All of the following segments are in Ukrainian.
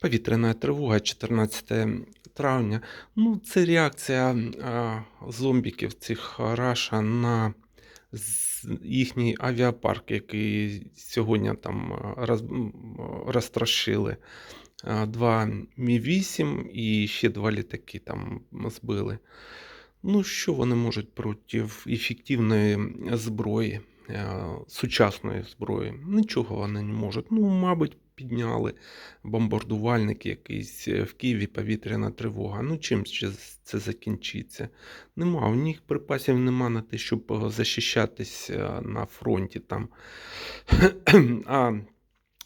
Повітряна тривога, 14 травня. Ну, це реакція зомбіків цих Раша на їхній авіапарк, який сьогодні там роз. А, Два Мі-8 і ще два літаки там збили. Ну, що вони можуть проти ефективної зброї, сучасної зброї? Нічого вони не можуть. Ну, мабуть, підняли бомбардувальники якийсь е, в Києві повітряна тривога. Ну, чим це закінчиться? Нема. У них припасів нема на те, щоб е, захищатись е, на фронті там.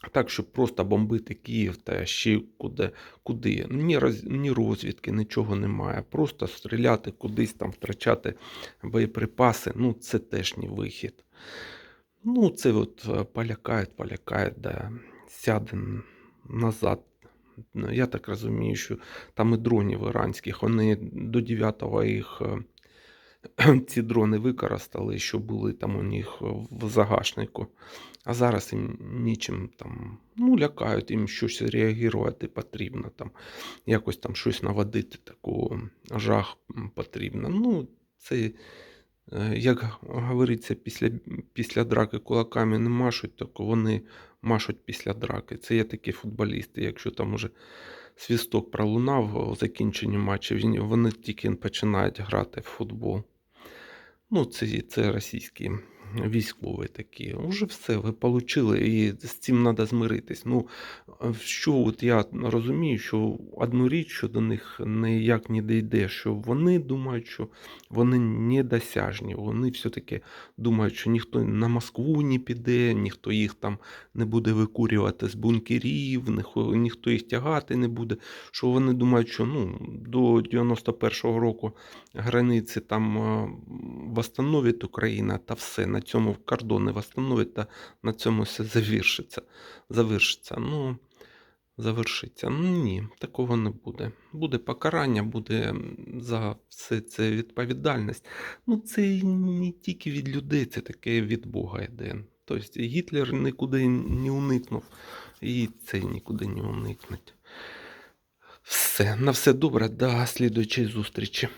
А так, щоб просто бомбити Київ та ще куди. куди. Ні, роз, ні розвідки, нічого немає. Просто стріляти кудись там, втрачати боєприпаси. Ну, це теж не вихід. Ну, це от полякають, полякають, да, сяде назад. Ну, Я так розумію, що там і дронів іранських, вони до 9-го їх е, ці дрони використали, що були там у них в загашнику. А зараз їм нічим там, ну, лякають, їм щось реагувати потрібно, там, якось там щось наводити, таку жах потрібно. Ну, це, як говориться, після, після драки кулаками не машуть, так вони машуть після драки. Це є такі футболісти, якщо там уже свісток пролунав у закінченні матчу, вони тільки починають грати в футбол. Ну, це, це російські військові такі. Уже все, ви отримали, і з цим треба змиритись. Ну, що от я розумію, що одну річ, що до них ніяк не дійде, що вони думають, що вони недосяжні. Вони все-таки думають, що ніхто на Москву не піде, ніхто їх там не буде викурювати з бункерів, ніхто, їх тягати не буде. Що вони думають, що ну, до 91-го року границі там восстановить Україна та все. На цьому кордони восстановить та на цьому все завершиться. завершиться. Ну, завершиться. Ну ні, такого не буде. Буде покарання, буде за все це відповідальність. Ну, це не тільки від людей, це таке від Бога йде. Тобто Гітлер нікуди не уникнув, і це нікуди не уникнуть. Все, на все добре, до слідуючої зустрічі.